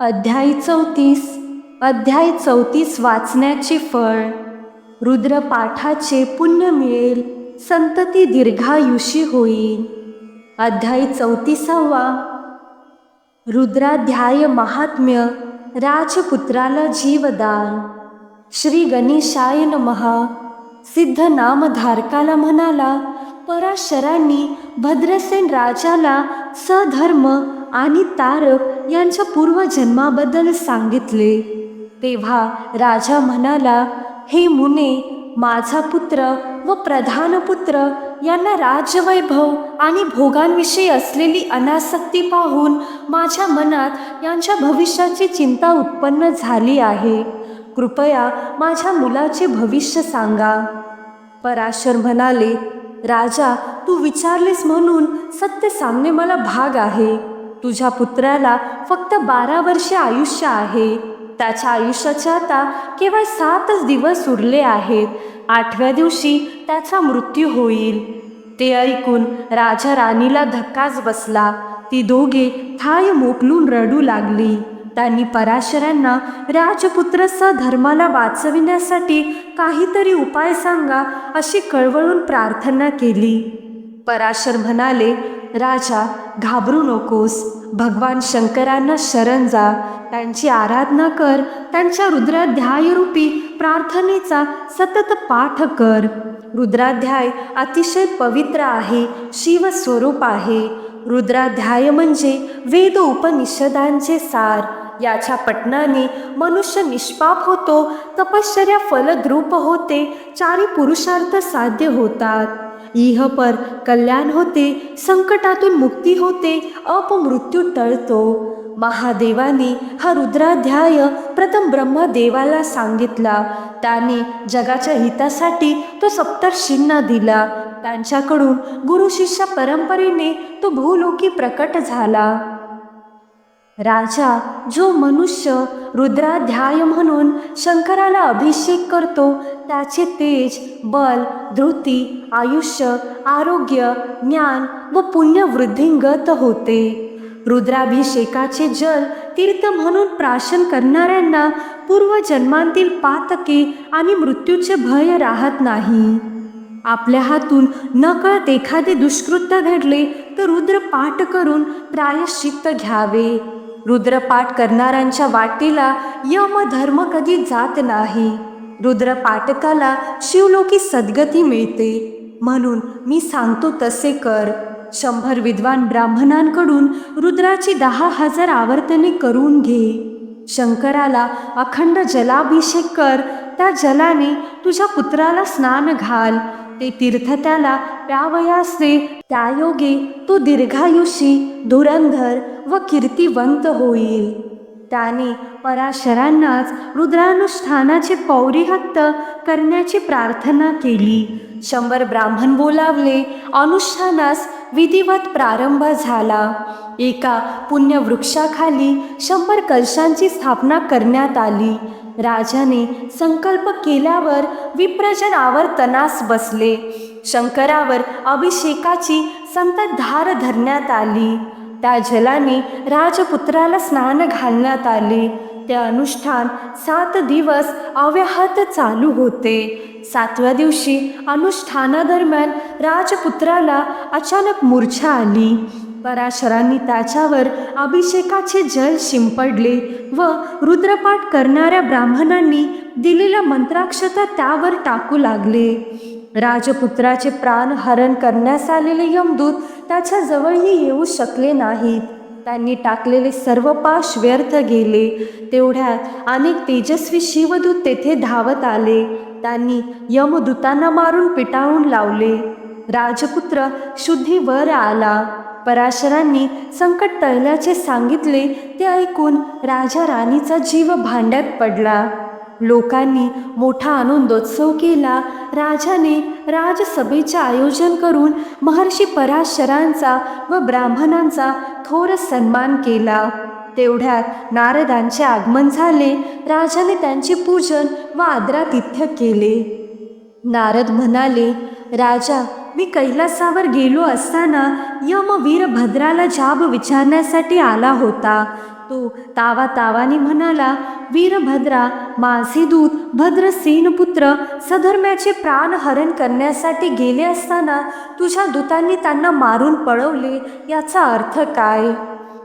अध्याय चौतीस अध्याय चौतीस वाचण्याचे फळ. रुद्रपाठाचे पुण्य मिळेल संतती दीर्घायुषी होईल. अध्याय चौतीसावा. रुद्राध्याय महात्म्य राजपुत्राला जीवदान. श्री गणेशाय नमहा सिद्ध नामधारकाला म्हणाला पराशरांनी भद्रसेन राजाला सधर्म आणि तारक यांच्या पूर्वजन्माबद्दल सांगितले. तेव्हा राजा म्हणाला हे मुने माझा पुत्र व प्रधान पुत्र यांना राज्यवैभव आणि भोगांविषयी असलेली अनासक्ती पाहून माझ्या मनात यांच्या भविष्याची चिंता उत्पन्न झाली आहे. कृपया माझ्या मुलाचे भविष्य सांगा. पराशर म्हणाले राजा तू विचारलेस म्हणून सत्य सामने मला भाग आहे. तुझ्या पुत्राला फक्त बारा वर्षे आयुष्य आहे. त्याच्या आयुष्याचे आता केवळ सातच दिवस उरले आहेत. आठव्या दिवशी त्याचा मृत्यू होईल. ते ऐकून राजा राणीला धक्काच बसला. ती दोघे थाय मोकलून रडू लागली. त्यांनी पराशरांना राजपुत्र धर्माला वाचविण्यासाठी काहीतरी उपाय सांगा अशी कळवळून प्रार्थना केली. पराशर म्हणाले राजा घाबरू नकोस. भगवान शंकरांना शरण जा. त्यांची आराधना कर. त्यांच्या रुद्राध्यायरूपी प्रार्थनेचा सतत पाठ कर. रुद्राध्याय अतिशय पवित्र आहे. शिवस्वरूप आहे. रुद्राध्याय म्हणजे वेद उपनिषदांचे सार. याच्या पठणाने मनुष्य निष्पाप होतो. तपश्चर्या फलद्रूप होते. चारी पुरुषार्थ साध्य होतात. इह पर कल्याण होते संकटातून मुक्ती होते अपमृत्यू टळतो. महादेवाने हा रुद्राध्याय प्रथम ब्रह्मदेवाला सांगितला. त्याने जगाच्या हितासाठी तो सप्तर्षींना दिला. त्यांच्याकडून गुरु शिष्य परंपरेने तो भूलोकी प्रकट झाला. राजा जो मनुष्य रुद्राध्याय म्हणून शंकराला अभिषेक करतो त्याचे तेज बल धृती आयुष्य आरोग्य ज्ञान व पुण्य वृद्धिंगत होते. रुद्राभिषेकाचे जल तीर्थ म्हणून प्राशन करणाऱ्यांना पूर्वजन्मांतील पातके आणि मृत्यूचे भय राहत नाही. आपल्या हातून नकळत एखादे दुष्कृत्य घडले तर रुद्र पाठ करून प्रायश्चित्त घ्यावे. रुद्रपाठ करणाऱ्यांच्या वाटेला यम धर्म कधी जात नाही. रुद्रपाठकाला शिवलोकी सद्गती मिळते. म्हणून मी सांगतो तसे कर. शंभर विद्वान ब्राह्मणांकडून रुद्राची दहा हजार आवर्तने करून घे. शंकराला अखंड जलाभिषेक कर. त्या जलाने तुझ्या पुत्राला स्नान घाल. ते तीर्थ त्याला प्यावयासे त्यायोगे तो दीर्घायुषी धुरंधर व कीर्तिवंत होईल. त्याने पराशरांनाच रुद्रानुष्ठानाचे पौरिहत्त करण्याची प्रार्थना केली. शंभर ब्राह्मण बोलावले. अनुष्ठानास विधिवत प्रारंभ झाला. एका पुण्यवृक्षाखाली शंभर कलशांची स्थापना करण्यात आली. राजाने संकल्प केल्यावर विप्रजन आवर्तनास बसले. शंकरावर अभिषेकाची संततधार धरण्यात आली. त्या जलाने राजपुत्राला स्नान घालण्यात आले. ते अनुष्ठान सात दिवस अव्याहत चालू होते. सातव्या दिवशी अनुष्ठानादरम्यान राजपुत्राला अचानक मूर्छा आली. पराशरांनी त्याच्यावर अभिषेकाचे जल शिंपडले व रुद्रपाठ करणाऱ्या ब्राह्मणांनी दिलेल्या मंत्राक्षता त्यावर टाकू लागले. राजपुत्राचे प्राण हरण करण्यास आलेले यमदूत त्याच्या जवळही येऊ शकले नाहीत. त्यांनी टाकलेले सर्व पाश व्यर्थ गेले. तेवढ्यात अनेक तेजस्वी शिवदूत तेथे धावत आले. त्यांनी यमदूतांना मारून पिटाळून लावले. राजपुत्र शुद्धीवर आला. पराशरांनी संकट टळल्याचे सांगितले ते ऐकून राजा राणीचा जीव भांड्यात पडला. लोकांनी मोठा आनंदोत्सव केला. राजाने राजसभेचे आयोजन करून महर्षी पराशरांचा व ब्राह्मणांचा थोर सन्मान केला. तेवढ्यात नारदांचे आगमन झाले. राजाने त्यांचे पूजन व आदरातिथ्य केले. नारद म्हणाले राजा मी कैलासावर गेलो असताना यम वीरभद्राला जाब विचारण्यासाठी आला होता. तो तावा तावाने म्हणाला वीरभद्रा माझे दूत भद्रसेनपुत्र सधर्म्याचे प्राणहरण करण्यासाठी गेले असताना तुझ्या दूतांनी त्यांना मारून पळवले याचा अर्थ काय?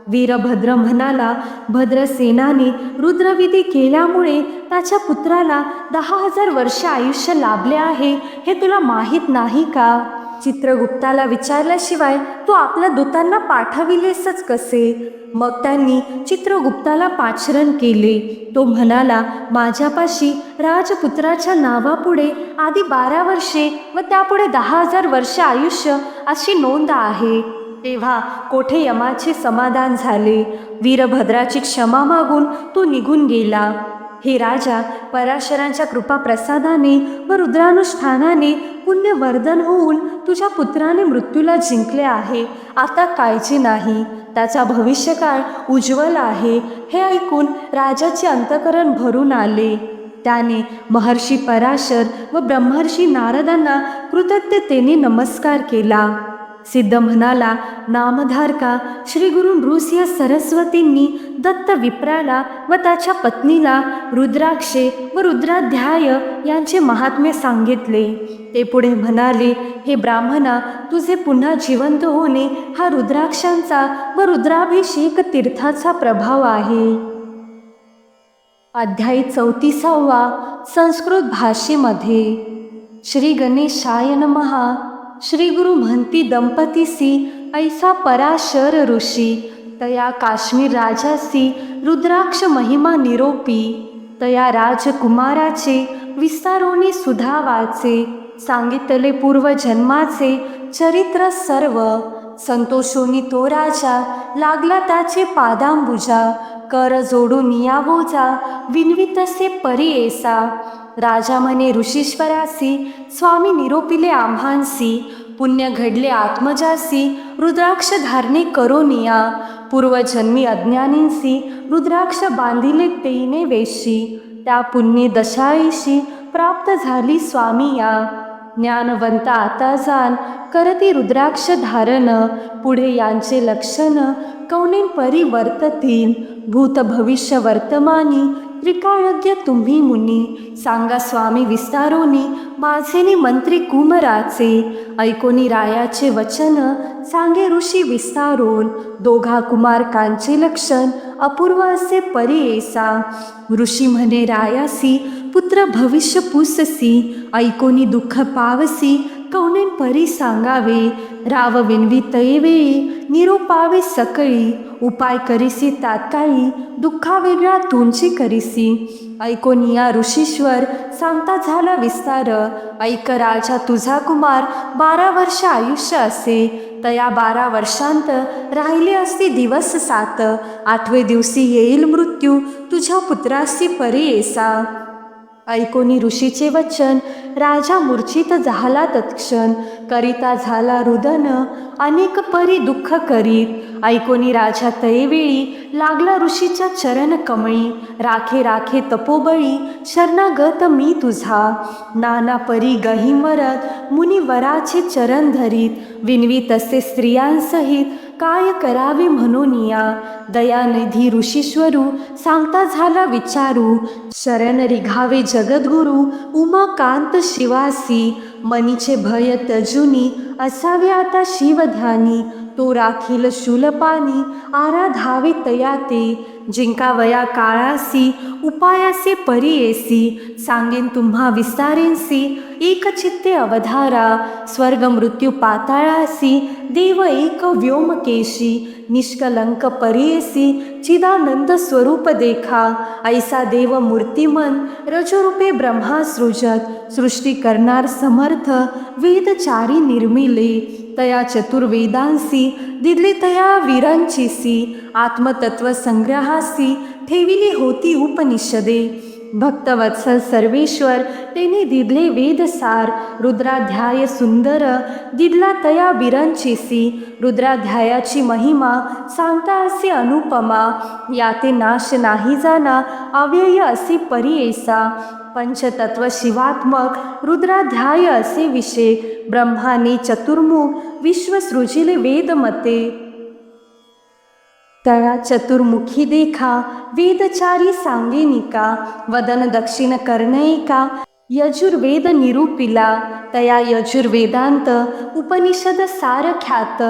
वीरभद्र म्हणाला भद्रसेनाने रुद्रविधी केल्यामुळे त्याच्या पुत्राला दहा हजार वर्ष आयुष्य लाभले आहे हे तुला माहीत नाही का? चित्रगुप्ताला विचारल्याशिवाय तू आपल्या दूतांना पाठविलेसच कसे? मग त्यांनी चित्रगुप्ताला पाचरण केले. तो म्हणाला माझ्यापाशी राजपुत्राच्या नावापुढे आधी बारा वर्षे व त्यापुढे दहा हजार वर्ष आयुष्य अशी नोंद आहे. तेव्हा कोठे यमाचे समाधान झाले? वीरभद्राची क्षमा मागून तो निघून गेला. हे राजा पराशरांच्या कृपा प्रसादाने व रुद्रानुष्ठानाने पुण्यवर्धन होऊन तुझ्या पुत्राने मृत्यूला जिंकले आहे. आता काळजी नाही. त्याचा भविष्यकाळ उज्ज्वल आहे हे ऐकून राजाचे अंतकरण भरून आले. त्याने महर्षी पराशर व ब्रह्मर्षी नारदांना कृतज्ञतेने नमस्कार केला. सिद्ध म्हणाला नामधारका श्री गुरु नृसिंह सरस्वतींनी दत्त विप्राला व त्याच्या पत्नीला रुद्राक्षे व रुद्राध्याय यांचे महात्म्य सांगितले. ते पुढे म्हणाले हे ब्राह्मणा तुझे पुन्हा जिवंत होणे हा रुद्राक्षांचा व रुद्राभिषेक तीर्थाचा प्रभाव आहे. अध्यायी चौतीसावा संस्कृत भाषेमध्ये. श्री गणेशाय नमहा श्री गुरु म्हणती दंपतीसी ऐसा पराशर ऋषी तया काश्मीर राजासी रुद्राक्ष महिमा निरोपी तया राजकुमाराचे विस्तारोनी सुधावाचे सांगितले पूर्वजन्माचे चरित्र सर्व संतोषोनी तो राजा लागला त्याचे पादांबुजा कर जोडून यावोजा विनवितसे परी एसा राजा म्हणे ऋषीश्वरासी स्वामी निरोपिले आम्हांसी पुण्य घडले आत्मजासी रुद्राक्ष धारणे करोनिया पूर्वजन्मी अज्ञानींसी रुद्राक्ष बांधिले तेने वेशी. त्या पुण्य दशाईशी प्राप्त झाली स्वामी या. ज्ञानवंत आता जाण करती रुद्राक्ष धारण. पुढे यांचे लक्षण कौनेन परिवर्ततील भूत भविष्य वर्तमानी त्रिकाळज्ञ तुम्ही मुनी. सांगा स्वामी विस्तारोनी माझेनी मंत्री कुमराचे. ऐकोनी रायाचे वचन सांगे ऋषी विस्तारोन. दोघा कुमारकांचे लक्षण अपूर्व असे परियेसा ऋषी म्हणे रायासी पुत्र भविष्य पुससी ऐकोनी दुःख पावसी कौनेन परी सांगावे राव विनवी तैवेळी निरोपावे सकळी उपाय करीसी तात्काळी दुःखा वेगळा तुमची करीसी. ऐकोनिया ऋषीश्वर सांगता झाला विस्तार ऐक राजा तुझा कुमार बारा वर्ष आयुष्य असे. तया बारा वर्षांत राहिले असते दिवस सात. आठवे दिवशी येईल मृत्यू तुझ्या पुत्रासी परी येसा. ऐकोनी ऋषीचे वचन राजा मूर्छित झाला तत्क्षण करिता झाला रुदन अनेक परी दुःख करीत. ऐकोनी राजा तयवेळी लागला ऋषीच्या चरण कमळी राखे राखे तपोबळी शरणागत मी तुझा. नाना परी गहिमरत मुनिवराचे चरण धरीत विनवी तसे स्त्रियांसहित काय करावे म्हणून या? दयानिधी ऋषीश्वरू सांगता झाला विचारू शरण रिघावे जगद्गुरु उमाकांत शिवासी मनीचे भय तजुनी असावे आता शिवध्यानी तो राखील शूलपानी आराधावे तया ते जिंकावया काळासी उपायासे परियेसी सांगेन तुम्हा विस्तारेंसी एकचित्ते अवधारा स्वर्ग मृत्यू पाताळासी देव एक व्योमकेशी निष्कलंक परियेसी चिदानंद स्वरूप देखा ऐसा देव मूर्तिमन रजरूपे ब्रह्मा सृजत सृष्टी करणार समर्थ वेदचारी निर्मिले। तया चतुर्वेदांसी दिदले तया वीरांचीसी आत्मतत्व संग्रहासी ठेविली होती उपनिषदे। भक्तवत्सल सर्वेश्वर तेने दिदले वेदसार रुद्राध्याय सुंदर दिदला तया बिरंचीसी रुद्राध्यायाची महिमा सांगता असे अनुपमा याते नाश नाही जाना अव्यय असे परियेसा पंचतत्व शिवात्मक रुद्राध्याय असे विषय ब्रह्माने चतुर्मुख विश्व सृजिले वेदमते. तया चतुर्मुखी देखा वेदचारी सांगेनिका वदन दक्षिण कर्णयिका यजुर्वेद निरूपिला तया यजुर्वेदांत उपनिषद सार ख्यात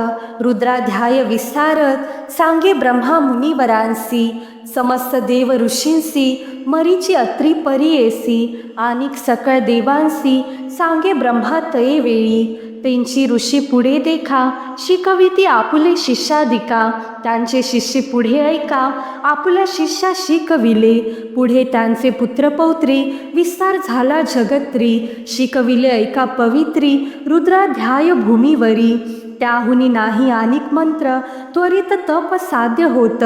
रुद्राध्याय विस्तारत सांगे ब्रह्मा मुनिवरांसी समस्त देव ऋषींसी मरीची अत्री परियेसी आणि सकळ देवांसी सांगे ब्रह्मा तये वेळी. त्यांची ऋषी पुढे देखा. शिकविती आपुले शिष्यादिका त्यांचे शिष्य पुढे ऐका. आपुल्या शिष्या शिकविले पुढे त्यांचे पुत्रपौत्री विस्तार झाला जगत्री. शिकविले ऐका पवित्री. रुद्राध्याय भूमीवरी. त्याहुनी नाही अनिक मंत्र त्वरित तप साध्य होत.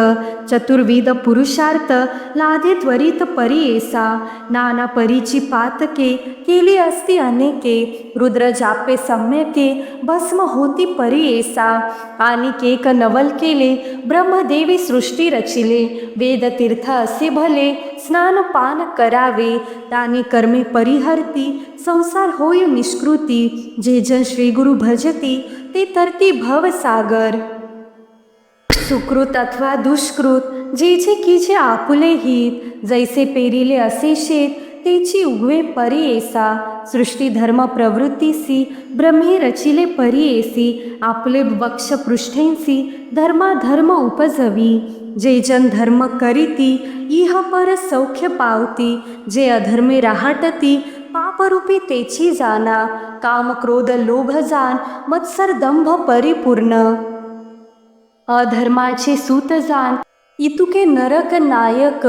चतुर्विध पुरुषार्थ लादे त्वरित परी एसा नाना परीची पातके केली असती अनेके. रुद्र जापे सम्यके भस्म होती परी एसा आणि केक नवल केले ब्रह्मदेवी सृष्टी रचिले. वेद तीर्थ असे भले स्नान पान करावे. त्याने कर्मे परिहरती संसार होय निष्कृती. जे जन श्रीगुरु भजती ते तरती भवसागर सुकृत अथवा दुष्कृत जे जे कि जे आपुले हित जैसे पेरिले असे शेत तेची उगवे परियेसा सृष्टी धर्म प्रवृत्तीसी ब्रह्मे रचिले परियेसी आपले वक्ष पृष्ठेंसी धर्माधर्म उपजवी. जे जन धर्म करीती इह पर सौख्य पावती. जे अधर्मे राहटती पापरूपी तेची जाना काम क्रोध लोभ जान मत्सर दंभ परिपूर्ण. अधर्माचे सूत जाण इतुके नरक नायक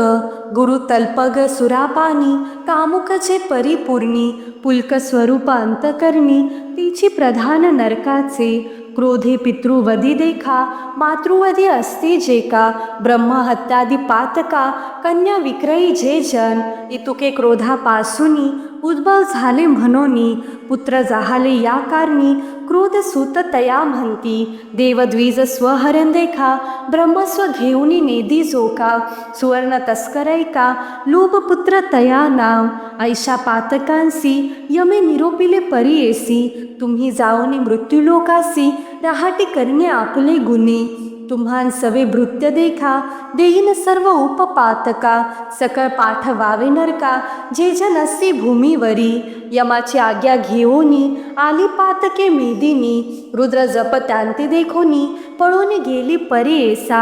गुरु तल्पग सुरापानी कामुकचे परिपूर्णी पुलक स्वरूप अंतकर्णी तिची प्रधान नरकाचे क्रोधे पितृवधी देखा मातृवधी अस्ति जे का ब्रह्महत्यादी पातका कन्या विक्रयी जे जन इतुके क्रोधापासूनी उद्भव झाले म्हणोनी पुत्र जाहाले या कारणी क्रोध सुत तया म्हणती देवद्वीज स्वहरण देखा ब्रह्मस्व घेऊनी नेदी जोका सुवर्ण तस्करैका लोभपुत्र तया नाव ऐशा पातकांसी यमे निरोपिले परियेसी तुम्ही जाऊनी मृत्यूलोकासी रहाटी करणे आपले गुन्हे. तुम्हान सवे भृत्य देखा देईन सर्व उपपातका सकळ पाठवावे नरका जे जन असे भूमीवरी यमाची आज्ञा घेऊनी आली पातके मेदिनी रुद्र जप त्यांते देखोनी पळून गेली परियेसा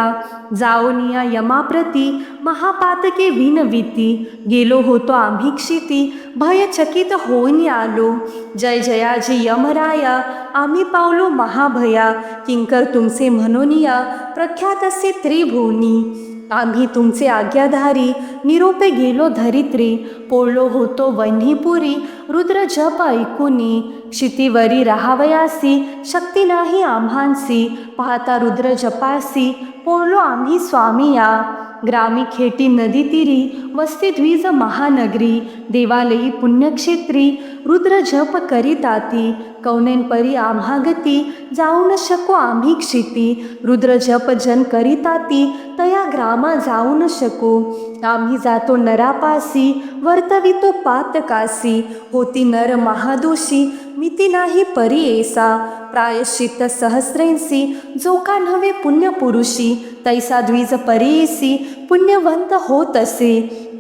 जाऊनिया यमाप्रती महापातके विनविती गेलो होतो आम्ही क्षिती भयचकित होऊन आलो जय जयाजी यमराया आम्ही पावलो महाभया किंकर तुमचे म्हणूनिया प्रख्यात असे त्रिभुवनी. आम्ही तुमचे आज्ञाधारी निरोपे गेलो धरित्री पोळलो होतो वन्हीपुरी रुद्र जप ऐकुनी. क्षितीवरी राहावयासी शक्ती नाही आम्हांसी पाहता रुद्र जपासी पोळलो आम्ही स्वामी या. ग्रामी खेटी नदी तिरी वस्ती द्विज महानगरी देवालयी पुण्यक्षेत्री रुद्र जप करीताती कौनेन परी आम्हागती जाऊ न शको आम्ही क्षिती. रुद्र जप जन करीताती तया ग्रामा जाऊ न शको. आम्ही जातो नरापासी वर्तवितो पातकासी. होती नर महादोषी मिती नाही परियेसा प्रायश्चित्त सहस्रेंसी जो का नव्हे पुण्यपुरुषी तैसा द्विज परीसी पुण्यवंत होत असे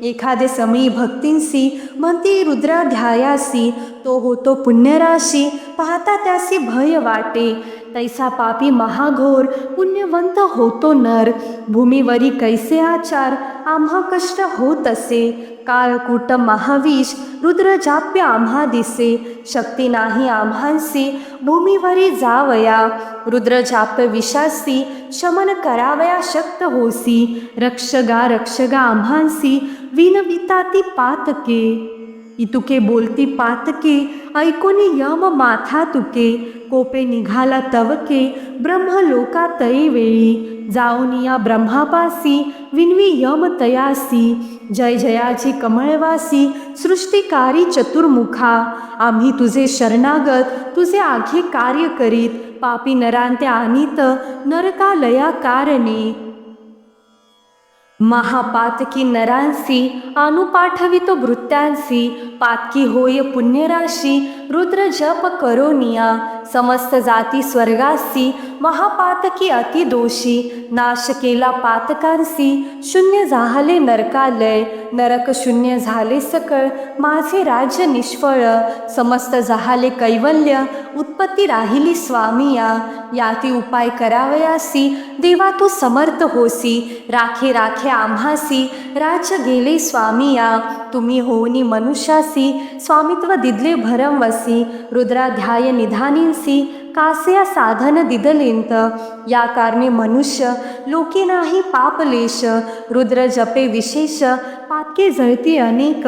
एखादे समी भक्तींसी म्हणती रुद्राध्यायासी तो होतो पुण्यराशी पाहता त्यासी भय वाटे। तैसा पापी महाघोर पुण्यवंत होतो नर. भूमीवरी कैसे आचार? आम्हा कष्ट होत असे. काळकूट महाविष रुद्र जाप्य आम्हा दिसे. शक्ती नाही आम्हांसी, भूमीवरी जावया. रुद्र जाप विशासी शमन करावया शक्त होसी. रक्षगा रक्षगा आम्हांसी विनविता ती पातके. इतुके बोलती पातके ऐकून यम माथा तुके कोपे निघाला तवके ब्रह्मलोका तये वेळी जाऊन या ब्रह्मापासी विनवी यम तयासी जय जयाची कमळवासी सृष्टिकारी चतुर्मुखा आम्ही तुझे शरणागत तुझे आघे कार्य करीत पापी नरांत्या आनीत नरकालया कारणे महापातकी नरांसी अनुपाठवितो भृत्यांसी पातकी होय पुण्यराशी रुद्र जप करोनिया समस्त जाती स्वर्गासी महापातकी अतिदोषी नाश केला पातकांसी शून्य झाले नरकालय नरक शून्य झाले सकळ माझे राज्य निष्फळ. समस्त झाले कैवल्य उत्पत्ती राहिली स्वामिया. याती उपाय करावयासी. देवा तू समर्थ होसी. राखे राखे आम्हासी. राज्य गेले स्वामिया. तुम्ही होऊनी मनुष्यासी. स्वामित्व दिदले भरमवसी. रुद्राध्याय निधानींसी. कासया साधन दिदलेंत. या कारणे मनुष्य लोकी नाही पापलेश. रुद्र जपे विशेष. पातके जळती अनेक.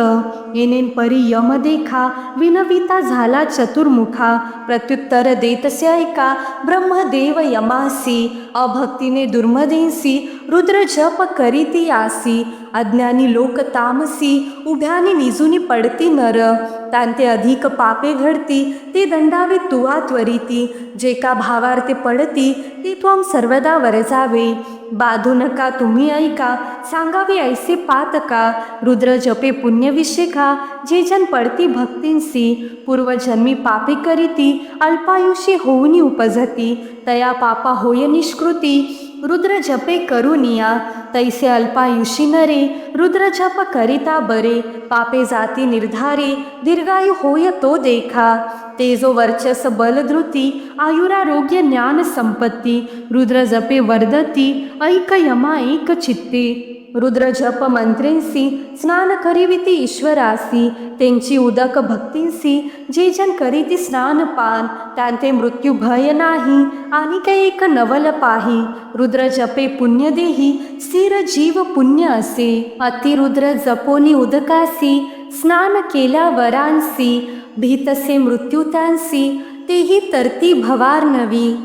येनेन परी यम देखा विनविता झाला चतुर्मुखा प्रत्युत्तर देतस्य ऐका ब्रह्मदेव यमासी अभक्तीने दुर्मदेंसी रुद्र जप करीती आसी अज्ञानी लोक तामसी उभ्यानी निजूनी पडती नर. तांते अधिक पापे घडती ते दंडावे तुवा त्वरिती. जे का भावार्थे पडती ते त्वम सर्वदा वरजावे. बाधू नका तुम्ही ऐका सांगावे ऐसे पातका रुद्र जपे पुण्यविषेका जे जन पडती भक्तींसी. पूर्वजन्मी पापे करीती अल्पायुषी होऊनी उपजती. तया पापा होय निष्कृती. रुद्र जपे करुनिया तैसे अल्पायुषी नरे रुद्र जप करिता बरे पापे जाती निर्धारे दीर्घायु होय तो देखा तेजो वर्चस बलधृती आयुरारोग्य ज्ञान संपत्ती रुद्र जपे वर्धती ऐक यमा एक चित्ते रुद्र जप मंत्रेंसी स्नान करीविती ईश्वरासी त्यांची उदक भक्तींसी जे जन करीती स्नान पान त्यांचे मृत्यू भय नाही आणि काही एक नवल पाही रुद्र जपे पुण्य देही स्थिर जीव पुण्य असे. अतिरुद्र जपोनी उदकासी स्नान केल्या वरांसी भीतसे मृत्यू त्यांसी तेही तरती भवार नवी.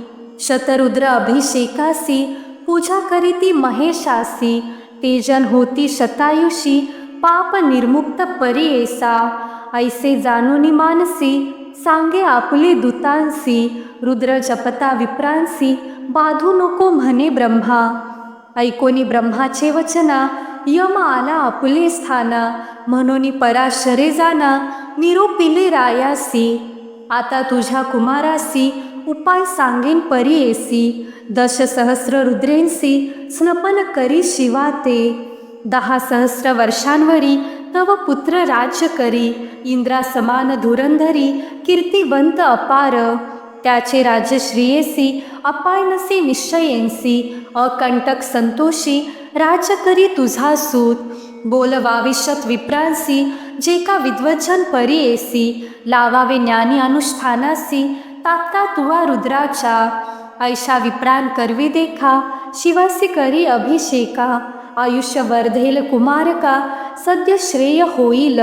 शतरुद्र अभिषेकासी पूजा करीती महेशासी तेजन होती शतायुषी पाप निर्मुक्त परियेसा ऐसे। जाणूनी मानसी सांगे आपले दूतांसी रुद्र जपता विप्रांसी बाधू नको म्हणे ब्रह्मा। ऐकोनी ब्रह्माचे वचना यम आला आपुले स्थाना म्हणून पराशरे जाना निरोपिले रायासी। आता तुझ्या कुमारासी उपाय सांगेन परियेसी दश सहस्र रुद्रेंसी स्नपन करी शिवा ते. दहा सहस्र वर्षांवरी तव पुत्र राज्य करी. इंद्रा समान धुरंधरी कीर्तिवंत अपार. त्याचे राज्य श्रियेसी अपायनसी निश्चयेंसी. अकंटक संतोषी राज्य करी तुझा सूत. बोलवाविष्यत विप्रांसी जे का विद्वजन परियेसी लावावे ज्ञानी अनुष्ठानासी. तात्का तुवा रुद्राचा ऐशा विप्रान करवी देखा शिवासी करी अभिषेका. आयुष्य वर्धेल कुमारका सद्य श्रेय होईल.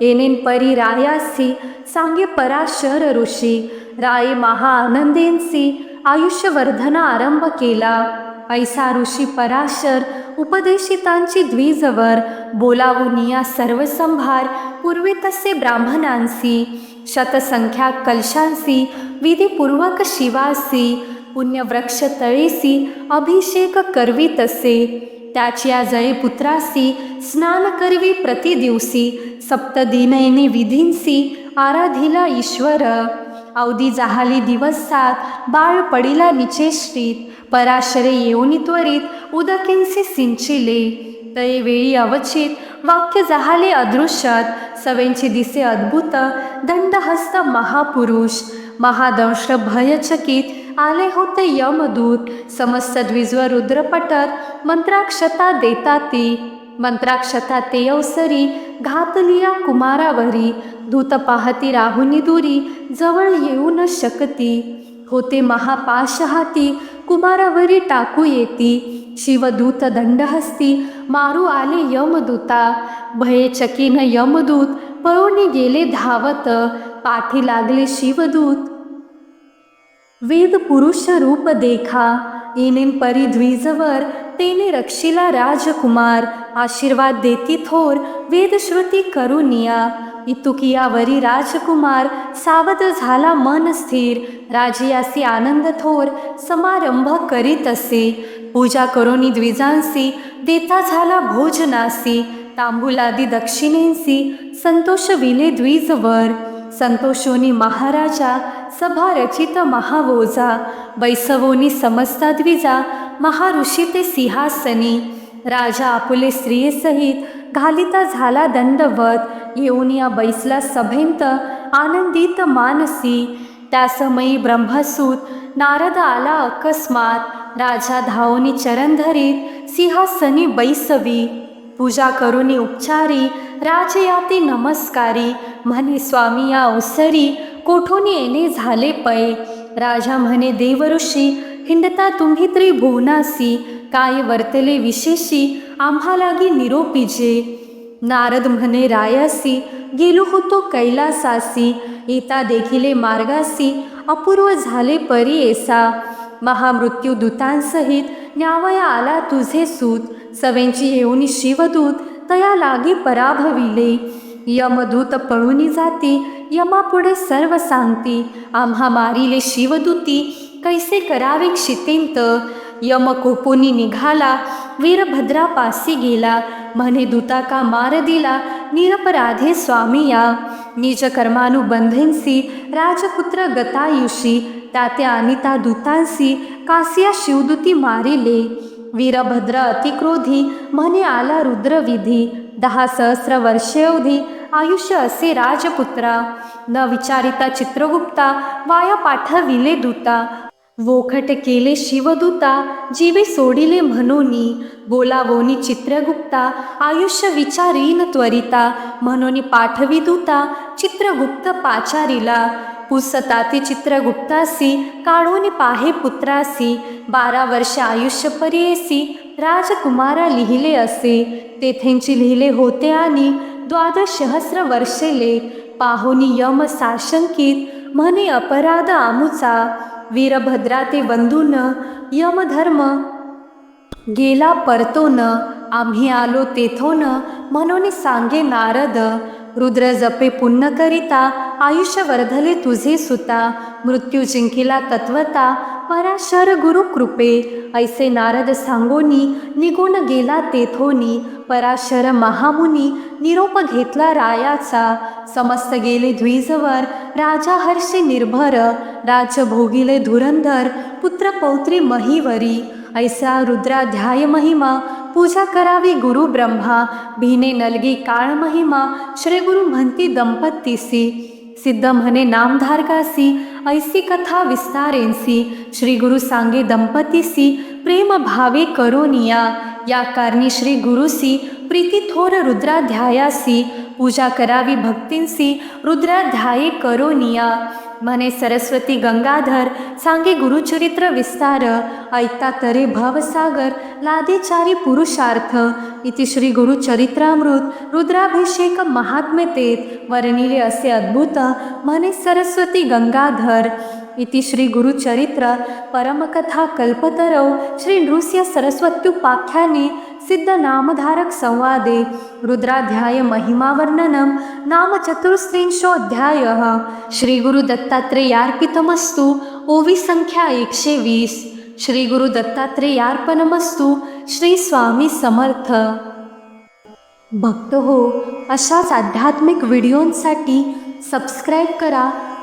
येनेन परी रायासी सांगे पराशर ऋषी. राये महा आनंदेंसी आयुष्यवर्धना आरंभ केला. ऐसा ऋषी पराशर उपदेशितांची द्विजवर. बोलावूनिया सर्व संभार पूर्वी तसे ब्राह्मणांसी. शतसंख्या कलशांसी विधीपूर्वक शिवासी पुण्यवृक्ष तळेसी अभिषेक करवी तसे. त्याची जळे पुत्रासी स्नान करवी प्रतिदिवसी सप्तदिनयनी विधींसी आराधिला ईश्वर. अवधी जाहाली दिवसात बाळ पडिला निचेष्टीत पराशरे येऊनी त्वरित उदकिंसी सिंचिले. तये वेळी अवचित वाक्य झाले अदृश्यात सवेंची दिसे अद्भुत दंडहस्त महापुरुष महादंश भयचकित आले होते यमदूत समस्त द्विज्व रुद्रपटत मंत्राक्षता देता ती मंत्राक्षता ते अवसरी घातलिया कुमारावरी धूत पाहती राहुनी दुरी जवळ येऊ न शकती. होते महापाश हाती कुमारावरी टाकू येती. शिवदूत दंडहस्ती मारू आले यमदूता. भयचकीन यमदूत पळून गेले धावत. पाठी लागले शिवदूत. वेद पुरुष रूप देखा. येनेन परिद्विजवर भक्तीने तेने रक्षिला राजकुमार आशीर्वाद देती थोर वेदश्रुती करुनिया इतुकियावरी राजकुमार सावध झाला मन स्थिर. राजियासी आनंद थोर समारंभ करीत असे. पूजा करोनी द्विजांसी देता झाला भोजनासी. तांबुलादी दक्षिणेंसी संतोष विले द्विजवर. संतोषोनी महाराजा सभा रचित महावोजा. वैसवोनी समस्ता द्विजा महाऋषी ते सिंहासनी. राजा आपुले स्त्रियेसहित घालिता झाला दंडवत. येऊन या बैसला सभेंत आनंदित मानसी. त्यासमयी ब्रह्मसूत नारद आला अकस्मात. राजा धावनी चरण धरीत सिंहासनी बैसवी. पूजा करुनी उपचारी. राजयाती नमस्कारी. म्हणे स्वामी या अवसरी कोठून येणे झाले पै? राजा म्हणे देवऋषी हिंडता तुम्ही त्रिभुवनासी काय वर्तले विशेषी आम्हालागी निरोपीजे. नारद म्हणे रायासी गेलो होतो कैलासासी येता देखिले मार्गासी अपूर्व झाले परी एसा महामृत्यू दूतांसहित न्यावया आला तुझे सूत सवेंची येऊनी शिवदूत तया लागी पराभविले. यमदूत पळूनी जाती यमापुढे सर्व सांगती आम्हा मारिले शिवदूती कैसे करावे क्षितिंत? यम कोपोनी निघाला वीरभद्रापासी गेला म्हणे दूता का मार दिला निरपराधे स्वामी या निज कर्मानुबंधेंसी राजपुत्र गतायुषी तात्या अनिता दूतांसी कासिया शिवदूती मारिले. वीरभद्र अतिक्रोधी म्हणे आला रुद्रविधी. दहा सहस्र वर्षे अवधी आयुष्य असे राजपुत्रा. न विचारिता चित्रगुप्ता वाया पाठविले दूता. वोखट केले शिवदूता जीवे सोडिले म्हणोनी बोलावोनी चित्रगुप्ता आयुष्य विचारीन त्वरिता म्हणून पाठवी दूता चित्रगुप्त पाचारीला. पुसताती चित्रगुप्तासी काढून पाहे पुत्रासी बारा वर्ष आयुष्य पर्येसी राजकुमारा लिहिले असे. तेथेंची लिहिले होते आणि द्वादश सहस्र वर्षेले पाहुनी यम साशंकित म्हणे अपराध आमुचा. वीरभद्रा ते वंदून यमधर्म. गेला परतोन आम्ही आलो तेथोन म्हणून सांगे नारद रुद्र जपे पुण्य करिता आयुष्य वर्धले तुझे सुता मृत्यू जिंकिला तत्वता पराशर गुरु कृपे. ऐसे नारद सांगोनी निघून गेला तेथोनी पराशर महामुनी निरोप घेतला रायाचा. समस्त गेले द्विजवर राजा हर्षे निर्भर राजभोगिले धुरंधर पुत्र पौत्री महीवरी. ऐसा रुद्राध्याय महिमा पूजा करावी गुरु ब्रह्मा भीने नलगी काळ महिमा श्री गुरु म्हणती दंपतीसी सिद्ध म्हणे नामधारकासी ऐसी कथा विस्तारेंसी श्री गुरु सांगे दंपतीसी प्रेम भावे करोनिया या कारणी श्री गुरुसी प्रीती थोर रुद्राध्यायासी पूजा करावी भक्तींसी रुद्राध्याये करोनिया म्हणे सरस्वती गंगाधर सांगे गुरुचरित्र विस्तार ऐकता तरे भवसागर लादेचारी पुरुषार्थ. इति श्री गुरुचरित्रामृत रुद्राभिषेक महात्म्यतेत वर्णिले असे अद्भुत म्हणे सरस्वती गंगाधर. इति श्री गुरुचरित्र परमकथा कल्पतरौ श्री नृस्य सरस्वत्युपाख्याने सिद्ध नामधारक संवादे रुद्राध्याय नाम चतुर्स्त्रिंशोऽध्याय श्री गुरु दत्तात्रेयार्पितमस्तु ओवी संख्या एकशे वीस श्री गुरु दत्तात्रेयार्पणमस्तु श्री स्वामी समर्थ। भक्त हो अशाच आध्यात्मिक व्हिडिओंसाठी सबस्क्राईब करा